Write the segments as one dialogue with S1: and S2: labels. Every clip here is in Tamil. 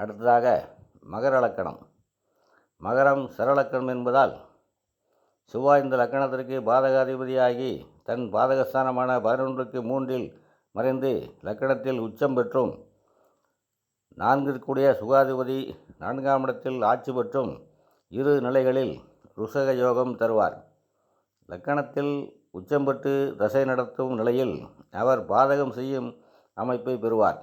S1: அடுத்ததாக மகர லக்கணம். மகரம் சரலக்கணம் என்பதால் செவ்வாய் இந்த லக்கணத்திற்கு பாதகாதிபதியாகி தன் பாதகஸ்தானமான பதினொன்றுக்கு மூன்றில் மறைந்து லக்கணத்தில் உச்சம் பெற்றும் நான்கிற்குடைய சுகாதிபதி நான்காம் இடத்தில் ஆட்சி பெற்றும் இரு நிலைகளில் ருசக யோகம் தருவார். லக்கணத்தில் உச்சம் பெற்று தசை நடத்தும் நிலையில் அவர் பாதகம் செய்யும் அமைப்பை பெறுவார்.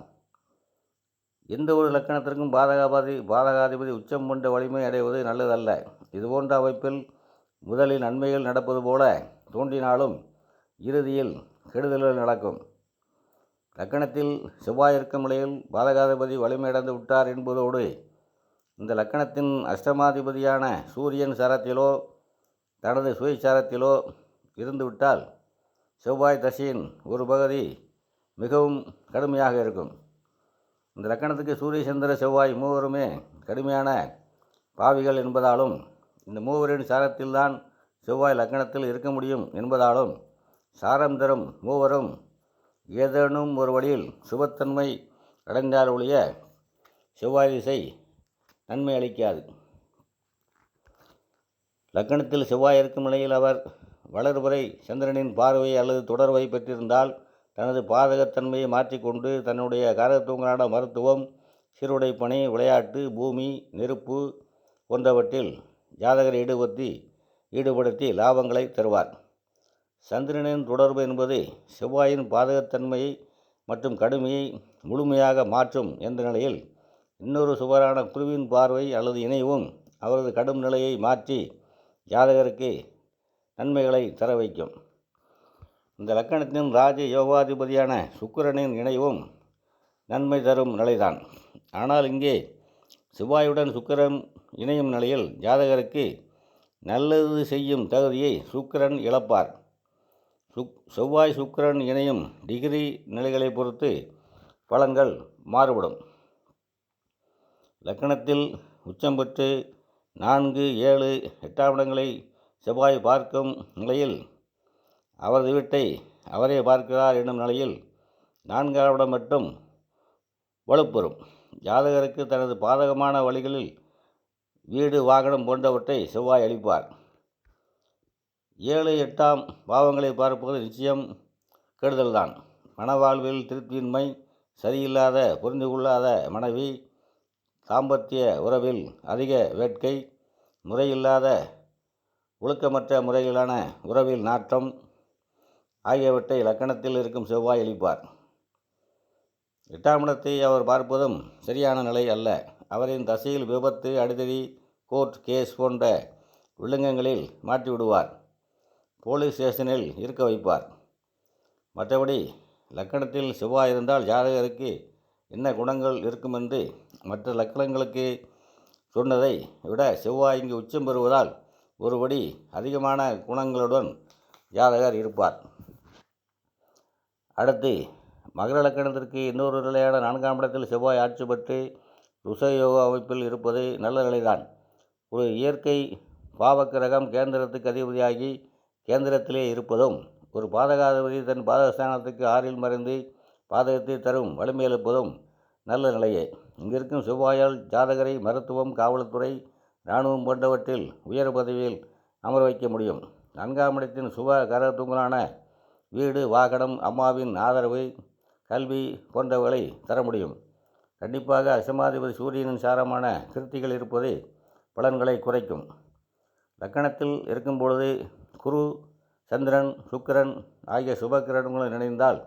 S1: எந்த ஒரு லக்கணத்திற்கும் பாதகாபாதி பாதகாதிபதி உச்சம் கொண்ட வலிமை அடைவது நல்லதல்ல. இதுபோன்ற அமைப்பில் முதலில் நன்மைகள் நடப்பது போல தோன்றினாலும் இறுதியில் கெடுதல்கள் நடக்கும். லக்கணத்தில் செவ்வாய் இருக்கும் நிலையில் பாதகாதிபதி வலிமையடைந்து விட்டார் என்பதோடு இந்த லக்கணத்தின் அஷ்டமாதிபதியான சூரியன் சாரத்திலோ தனது சுயசாரத்திலோ இருந்துவிட்டால் செவ்வாய் தசையின் ஒரு பகுதி மிகவும் கடுமையாக இருக்கும். இந்த லக்கணத்துக்கு சூரிய சந்திர செவ்வாய் மூவருமே கடுமையான பாவிகள் என்பதாலும் இந்த மூவரின் சாரத்தில்தான் செவ்வாய் லக்கணத்தில் இருக்க முடியும் என்பதாலும் சாரம் தரும் மூவரும் ஏதேனும் ஒரு வழியில் சுபத்தன்மை அடைந்தால் ஒழிய செவ்வாய் திசை நன்மை அளிக்காது. லக்கணத்தில் செவ்வாய் இருக்கும் நிலையில் அவர் வளர்வரை சந்திரனின் பார்வை அல்லது தொடர்வை பெற்றிருந்தால் தனது பாதகத்தன்மையை மாற்றிக்கொண்டு தன்னுடைய காரகத்துவங்களான மருத்துவம் சீருடை பணி விளையாட்டு பூமி நெருப்பு போன்றவற்றில் ஜாதகரை ஈடுபடுத்தி ஈடுபடுத்தி லாபங்களை தருவார். சந்திரனின் தொடர்பு என்பது செவ்வாயின் பாதகத்தன்மையை மற்றும் கடுமையை முழுமையாக மாற்றும் என்ற நிலையில் இன்னொரு சுவரான குருவின் பார்வை அல்லது இணைவும் அவரது கடும் நிலையை மாற்றி ஜாதகருக்கு நன்மைகளை தர வைக்கும். இந்த லக்கணத்தின் ராஜ யோகாதிபதியான சுக்கிரனின் இணைவும் நன்மை தரும் நிலைதான். ஆனால் இங்கே செவ்வாயுடன் சுக்கிரன் இணையும் நிலையில் ஜாதகருக்கு நல்லது செய்யும் தகுதியை சுக்கிரன் இழப்பார். சுக் செவ்வாய் சுக்கிரன் இணையும் டிகிரி நிலைகளை பொறுத்து பலன்கள் மாறுபடும். லக்கணத்தில் உச்சம் பெற்று நான்கு ஏழு எட்டாம் இடங்களை செவ்வாய் பார்க்கும் நிலையில் அவரது வீட்டை அவரே பார்க்கிறார் என்னும் நிலையில் நான்காவிடம் மட்டும் வலுப்பெறும். ஜாதகருக்கு தனது பாதகமான வழிகளில் வீடு வாகனம் போன்றவற்றை செவ்வாய் அளிப்பார். ஏழு எட்டாம் பாவங்களை பார்ப்பது நிச்சயம் கெடுதல்தான். மனவாழ்வில் திருப்தியின்மை சரியில்லாத புரிந்து கொள்ளாத மனைவி தாம்பத்திய உறவில் அதிக வேட்கை முறையில்லாத ஒழுக்கமற்ற முறையிலான உறவில் நாட்டம் ஆகியவற்றை லக்கணத்தில் இருக்கும் செவ்வாய் அளிப்பார் எட்டாம் இடத்தை அவர் பார்ப்பதும் சரியான நிலை அல்ல. அவரின் தசையில் விபத்து அடிதடி கோர்ட் கேஸ் போன்ற வில்லங்கங்களில் மாற்றிவிடுவார் போலீஸ் ஸ்டேஷனில் இருக்க வைப்பார். மற்றபடி லக்கணத்தில் செவ்வாய் இருந்தால் ஜாதகருக்கு என்ன குணங்கள் இருக்குமென்று மற்ற லக்கணங்களுக்கு சொன்னதை விட செவ்வாய் இங்கு உச்சம் பெறுவதால் ஒருபடி அதிகமான குணங்களுடன் ஜாதகர் இருப்பார். அடுத்து மகர இலக்கணத்திற்கு இன்னொரு நிலையான நான்காம் இடத்தில் செவ்வாய் ஆட்சி பெற்று ருசயோக அமைப்பில் இருப்பது நல்ல நிலைதான். ஒரு இயற்கை பாவக்கிரகம் கேந்திரத்துக்கு அதிபதியாகி கேந்திரத்திலே இருப்பதும் ஒரு பாதகாதிபதி தன் பாதகஸ்தானத்துக்கு ஆறில் மறைந்து பாதகத்தை தரும் வலிமையளிப்பதும் நல்ல நிலையே. இங்கிருக்கும் செவ்வாயால் ஜாதகரை மருத்துவம் காவல்துறை இராணுவம் போன்றவற்றில் உயர் பதவியில் அமர வைக்க முடியும். நான்காம் இடத்தின் சுப கரத்துங்களான வீடு வாகனம் அம்மாவின் ஆதரவு கல்வி போன்றவர்களை தர முடியும். கண்டிப்பாக அசமாதிபதி சூரியனின் சாரமான கிருத்திகள் இருப்பது பலன்களை குறைக்கும். லக்கணத்தில் இருக்கும் பொழுது குரு சந்திரன் சுக்கிரன் ஆகிய சுபக்கிரகங்களும் இணைந்தால்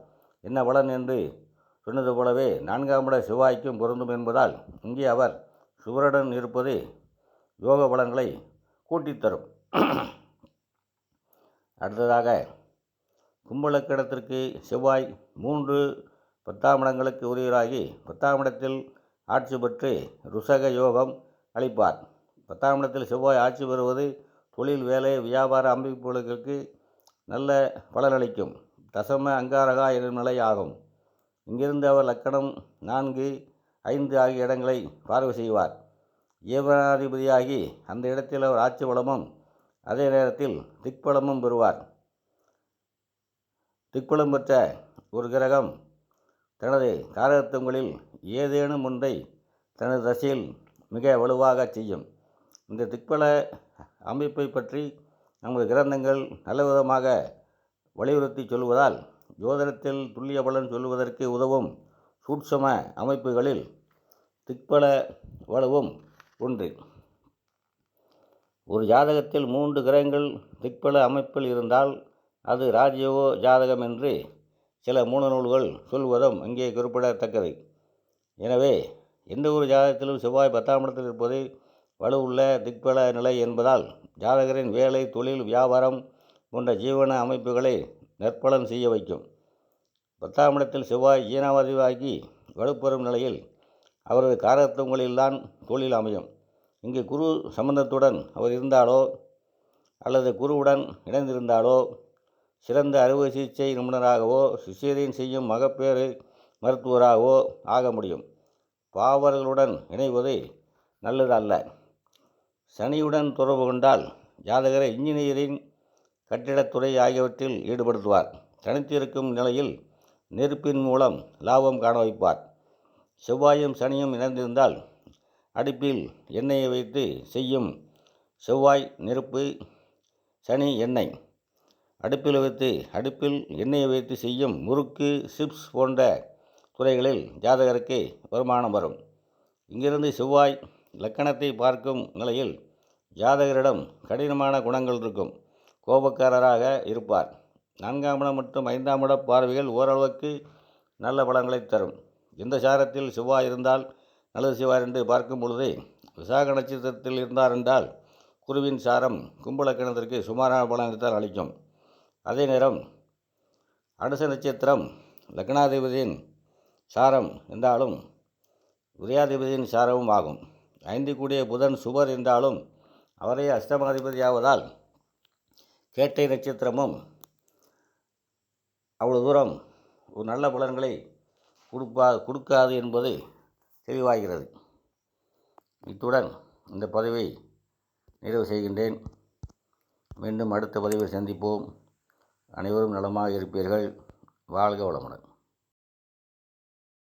S1: என்ன பலன் என்று சொன்னது போலவே நான்காம் இட செவ்வாய்க்கும் பொருந்தும் என்பதால் இங்கே அவர் சுவருடன் இருப்பது யோக பலன்களை கூட்டித் தரும் அடுத்ததாக கும்பலக்கணத்திற்கு செவ்வாய் மூன்று பத்தாம் இடங்களுக்கு உரியவராகி பத்தாம் இடத்தில் ஆட்சி பெற்று ருசக யோகம் அளிப்பார். பத்தாம் இடத்தில் செவ்வாய் ஆட்சி பெறுவது தொழில் வேலை வியாபார அமைப்புகளுக்கு நல்ல பலனளிக்கும் தசம அங்காரகா எனும் நிலை ஆகும். இங்கிருந்து அவர் லக்கணம் நான்கு ஐந்து ஆகிய இடங்களை பார்வை செய்வார். ஏவனாதிபதியாகி அந்த இடத்தில் அவர் ஆட்சி வளமும் அதே நேரத்தில் திக்பலமும் பெறுவார். திக்குளம் பெற்ற ஒரு கிரகம் தனது காரகத்துவங்களில் ஏதேனும் ஒன்றை தனது தசையில் மிக வலுவாக செய்யும். இந்த திக்பல அமைப்பை பற்றி நமது கிரந்தங்கள் நல்லவிதமாக வலியுறுத்தி சொல்வதால் ஜோதிடத்தில் துல்லிய பலன் சொல்வதற்கு உதவும் சூட்சம அமைப்புகளில் திக்பல வலுவும் ஒன்று ஒரு ஜாதகத்தில் மூன்று கிரகங்கள் திக்பல அமைப்பில் இருந்தால் அது ராஜயோக ஜாதகம் என்று சில மூல நூல்கள் சொல்வதும் இங்கே குறிப்பிடத்தக்கது எனவே எந்த ஒரு ஜாதகத்திலும் செவ்வாய் பத்தாம் இடத்தில் இருப்பது வலுவுள்ள திக்பல நிலை என்பதால் ஜாதகரின் வேலை தொழில் வியாபாரம் போன்ற ஜீவன அமைப்புகளை நற்பலன் செய்ய வைக்கும். பத்தாம் இடத்தில் செவ்வாய் ஈனாவதிவாகி வலுப்பெறும் நிலையில் அவரது காரத்துவங்களில்தான் தொழில் அமையும். இங்கு குரு சம்பந்தத்துடன் அவர் இருந்தாலோ அல்லது குருவுடன் இணைந்திருந்தாலோ சிறந்த அறுவை சிகிச்சை நிபுணராகவோ சிசேரியன் செய்யும் மகப்பேறு மருத்துவராகவோ ஆக முடியும். பாவர்களுடன் இணைவது நல்லது அல்ல. சனியுடன் தொடர்பு கொண்டால் ஜாதகரை இன்ஜினியரிங் கட்டிடத்துறை ஆகியவற்றில் ஈடுபடுத்துவார். தனித்திருக்கும் நிலையில் நெருப்பின் மூலம் லாபம் காண வைப்பார். செவ்வாயும் சனியும் இணைந்திருந்தால் அடுப்பில் எண்ணெயை வைத்து செய்யும் செவ்வாய் நெருப்பு சனி எண்ணெய் அடுப்பில் வைத்து அடுப்பில் எண்ணெயை வைத்து செய்யும் முறுக்கு சிப்ஸ் போன்ற துறைகளில் ஜாதகருக்கு வருமானம் வரும். இங்கிருந்து செவ்வாய் லக்கணத்தை பார்க்கும் நிலையில் ஜாதகரிடம் கடினமான குணங்கள் இருக்கும். கோபக்காரராக இருப்பார். நான்காம் இடம் மற்றும் ஐந்தாம் இட பார்வைகள் ஓரளவுக்கு நல்ல பலன்களை தரும். இந்த சாரத்தில் செவ்வாய் இருந்தால் நல்லது செய்வார் என்று பார்க்கும் பொழுது விசாக நட்சத்திரத்தில் இருந்தார் என்றால் குருவின் சாரம் கும்பலக்கணத்திற்கு சுமாரான பலனத்தைத்தான் அளிக்கும். அதே நேரம் அனுச நட்சத்திரம் லக்னாதிபதியின் சாரம் என்றாலும் உரியாதிபதியின் சாரமும் ஆகும். ஐந்து கூடிய புதன் சுபர் என்றாலும் அவரே அஷ்டமாதிபதியாவதால் கேட்டை நட்சத்திரமும் அவ்வளோ தூரம் ஒரு நல்ல பலன்களை கொடுப்பா கொடுக்காது என்பது தெளிவாகிறது. இத்துடன் இந்த பதிவை நிறைவு செய்கின்றேன். மீண்டும் அடுத்த பதிவில் சந்திப்போம். அனைவரும் நலமாக இருப்பீர்கள். வாழ்க வளமுடன்.